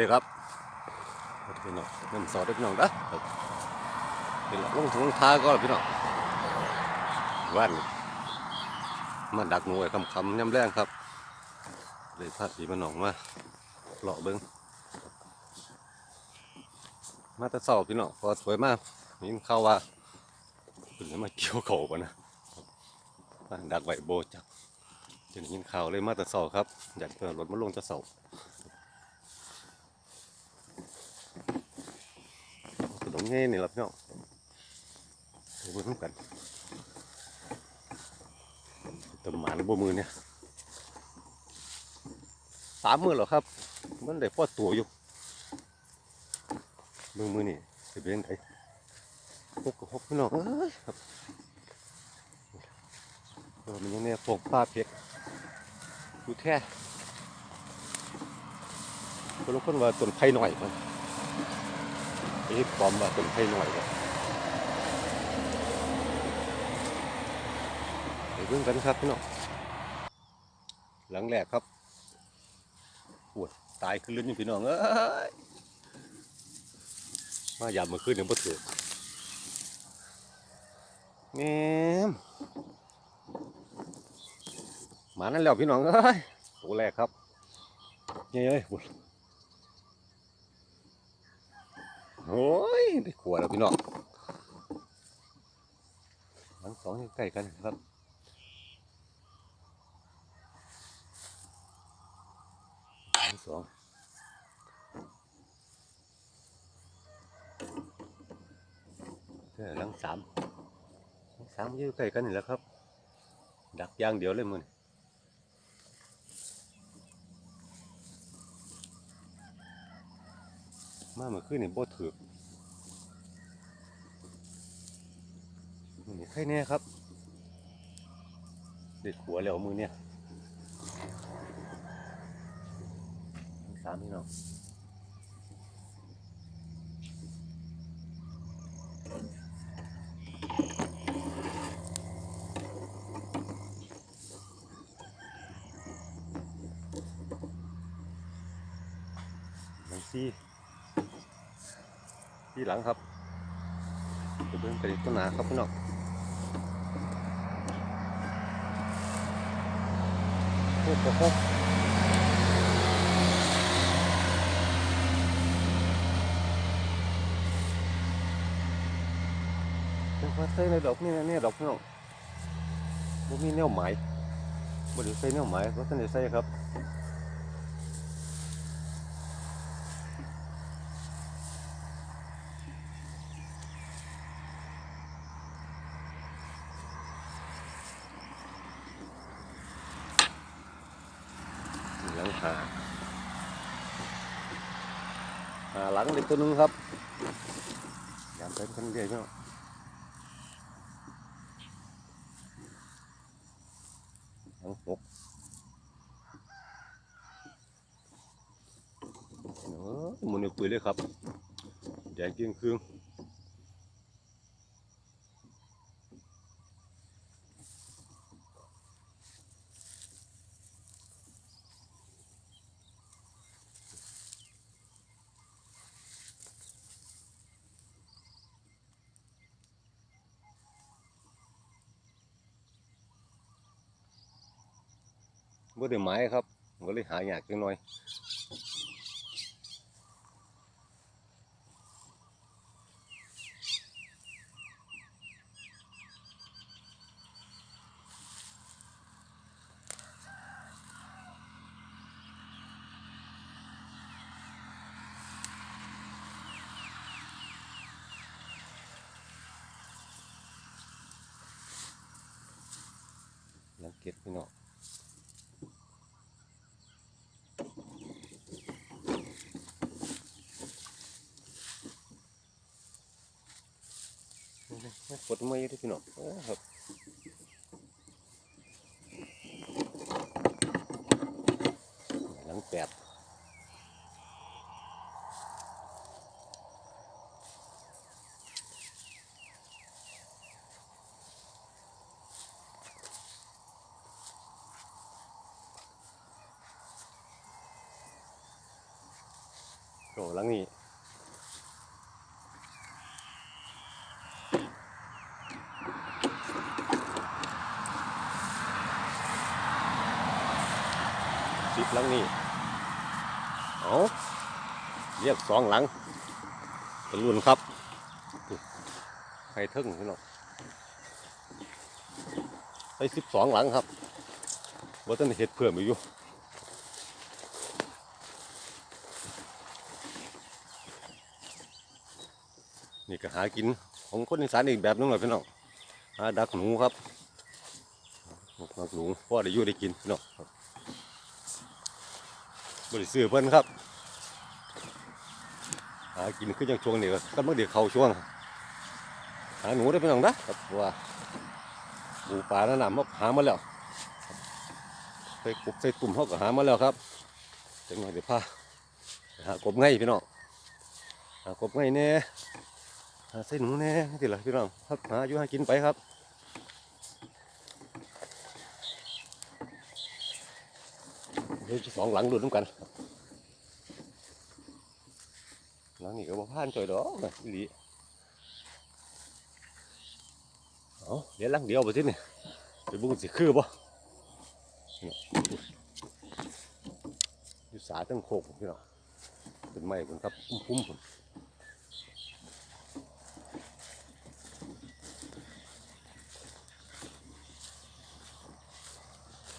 ดีครับสวัสดีพี่น้องน้ำซอสด้วยพี่น้องนะครับเป็นลงถุงท้าก็พี่น้องว่านมาดักหน่วยคำคำย่ำแรงครับเลยพาสีมันหนองมาเลาะเบิ้งมาตะเสาพี่น้องพอสวยมากนี่เข้าว่าเป็นมาเกี่ยวเขาปะนะมาดักไหวโบจักจะได้ยินข่าวเลยมาตะเสาครับอยากเปิดรถมาลงแตะสาข นมง่ายนี่ล่ะพี่น้องไปเบิ่งนำกันตำหมานบ่มือเนี่ยสามมือเหรอครับ มันได้พอตัวอยู่เบิ่งมือนี่สิเป็นไงหกกับหกพี่น้องเอ้ยครับเออมันยังเนี่ยปกป้าเพชรดูแท้คนละคนว่าต้นไผ่หน่อยมันเอ๊ะปอมว่าเป็นไข่หน่อยครับไปเบิ่งกันครับพี่น้องหลังแรกครับปวดตายขึ้นลิ้นอยพี่น้องเอ้ยมาหยาบมาขึ้นยังบ่ถือแง่มมานั่นแล้วพี่น้องเอ้ยตัวแรกครับเย้ยปวด โอ้ยได้ขวดแล้วพี่น้องทั้งสองยู่ใกล้กันครับทั้งสองเออหลังสามหลังสามอยู่ใกล้กันนี่แหละครับ ดักย่างเดียวเลยมึง มาเมื่อคืนนี่บ่ถือนี่ใครแน่ครับ เด็ดหัวแล้วมือเนี่ยสามพี่น้องหลังซี่ ที่หลังครับจะเบิ่งกระดิกต้นหนาครับพี่น้องโอ้โหเป็นว่าใส่ในดอกนี่นะเนี่ยดอกพี่น้องบ่มีแนวหมายบ่ได้ใส่แนวหมายเพราะท่านได้ใส่ครับ หลังหาหาหลังเด็กตัวนึงครับยามเป็นคนเดียวเน้องหลังหกเออหมุนเอยู่ปืนเลยครับแดงเกรียงเครื่อง บ่ได้หมายครับก็เลยหายากจังหน่อยหลังเก็บพี่น้อง กดไม่ได้พี่น้องเออครับหลังแปดโอ้หลังนี้ หลังนี้เอาเรียกสองหลังเป็นรุ่นครับใครทึ่งพี่น้องไปสิบสองหลังครับว่าต้นเห็ดเพิ่อีกอยู่นี่ก็หากินของคนอีสานอีกแบบนึงเลยพี่น้องหาดักหนูครับดักหนูพ่อได้อยู่ได้กินพี่น้องครั บริซื้อเพิ่นครับ หากินขึ้นอย่างช่วงนี้ก็กำลังเดี๋ยวเข้าช่วง หาหนูได้พี่น้องนะครับว่าปูปลาหน้าหนามหามาแล้วไปกบใส่ตุ่มเขาก็หามาแล้วครับจังหวะเดี๋ยวพาหากบไงพี่น้องหากบไงแน่หาใส่หนูแน่ที่ละพี่น้องครับหาอยู่หากินไปครับ เดี๋ยวสองหลังดูน้ำกันหลังนี้ก็บ่ผ่านจอยดอกนะอีหลีเอาเดี๋ยวหลังเดียวไปสิเนี่ยไปบุ้งสิคือบ่ยอยู่สาตั้งโคกพี่น้องเป็นไม้ผมครับพุ่มๆผม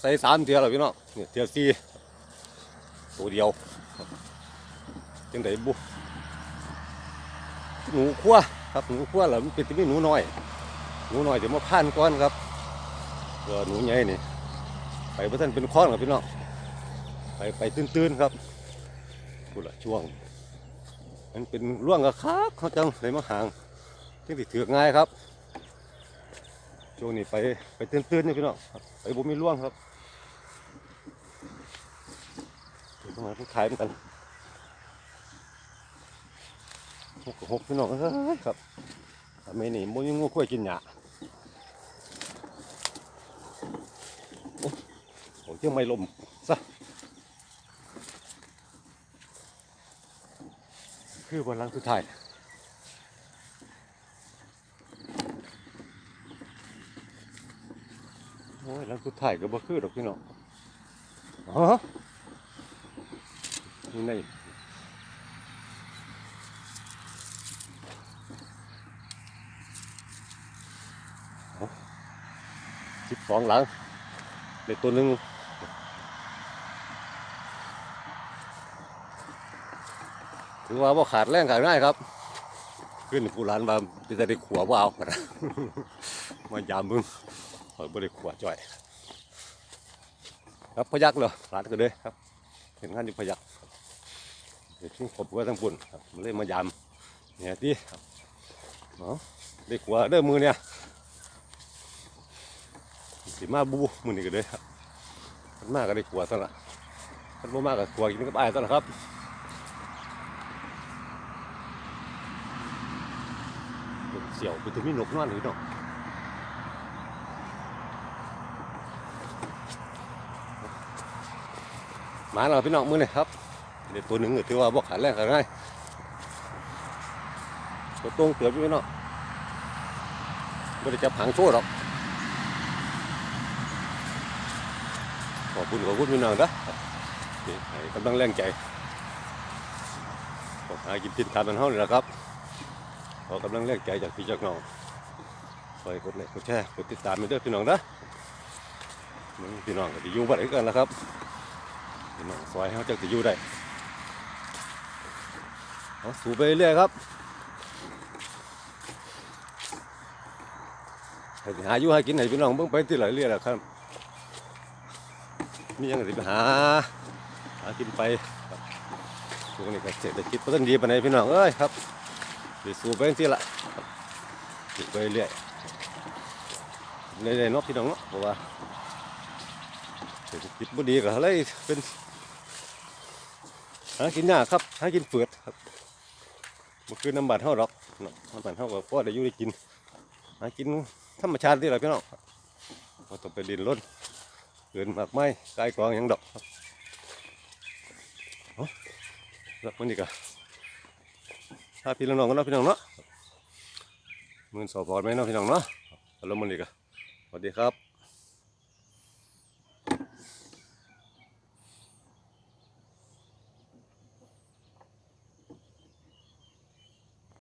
ใส่สามเทียแล้วพี่น้องเนี่ยเทียสี่ ตัวเดียวจังไดบุหนูขั้วครับหนูขั้วแล้วมันเป็นที่มีหนูน้อย หนูน้อยเดี๋ยวมาพันก้อนครับตัวหนูใหญ่นี่ไปพระท่านเป็นข้อนครับพี่น้องไปไปตื้นๆครับกูละช่วง มันเป็นร่วงกระคักเขาจังเลยมาห่างจังติถือกง่ายครับช่วงนี้ไปไปตื้นๆนี่พี่น้องไปบ่มีร่วงครับ เดี๋ยวต้องมาพูดขายเหมือนกันหกหกพี่น้องเอ้ยครับทำไมนี่มันยังงูขั้วยกินหยาโอ้โหเที่ยงไม่ลมซะคือวันหลังสุดท้ายโอ้ยหลังสุดท้ายก็บ่คือดอกพี่น้องอ๋อ นี่ในสิบสองหลังเด็กตัวหนึ่งถือว่าบ่ขาดแรงขาดง่ายครับ ขึ้นผู้ร้านมาเป็นแต่ได้ขัวว่าเอามายามมึงคอยบ่ได้ขัวจ่อย ครับพยักเหรอร้านก็เลยครับ เห็นงานอยู่พยัก เด็กที่ผมก็ทั้งปุ่นครับมันเลยมายามเนี่ยที่เนาะได้ขัวเด้อมือเนี่ยสิมาบูมือนี่ก็เลยครับมันมากก็ได้ขัวซะละมันบ่มากก็ขัวกินกับอ้ซะละครับเสี่ยวไปถึงมีนกนอนหรือเนาะมาแล้วพี่น้องมือนี่ครับ เดี๋ยวตัวหนึ่งถือว่าบอกขาแรงขาง่ายตัวตรงเตือบอยู่เนาะไม่ได้จับหางโซ่หรอกขอบคุณขอบคุณพี่น้องนะนี่กำลังแรงใจขอหากินติดตามมันเท่านี้แหละครับขอกำลังแรงใจจากพี่จากน้องคอยกดไลค์กดแชร์กดติดตามไปด้วยพี่น้องนะพี่น้องก็จะอยู่บ้านกันแล้วครับพี่น้องซอยเขาจะจะอยู่ได้ เอาสูบไปเรื่อยครับหาอยู่หากินให้พี่น้องเบิ่งไปที่ไหนเรื่อยแหละครับ มียังสิไปหาหากินไปครับช่วงนี้ก็เศรษฐกิจบ่ทันดีปานใดพี่น้องเอ้ยครับสิสูบไปที่ละสูบไปเรื่อยเรื่อยๆนาะพี่น้องเนาะเพราะว่าเศรษฐกิจบ่ดีก็เลยเป็นหากินยากครับหากินเฟือดครับ มันคือน้ำบาดเท่าดอกน้ำบาดเท่ากับพ่อได้อยู่ได้กินหากินธรรมชาติที่ไรพี่น้องเราต้องไปดินล้นเกินมากไม้กายกองยังดอกรับเอาแล้ววันนี้ก็พาพี่น้องกันเนาะพี่น้องเนาะมือสอบพอดไหมเนาะพี่น้องเนาะอารมณ์มันดีกะสวัสดีครับ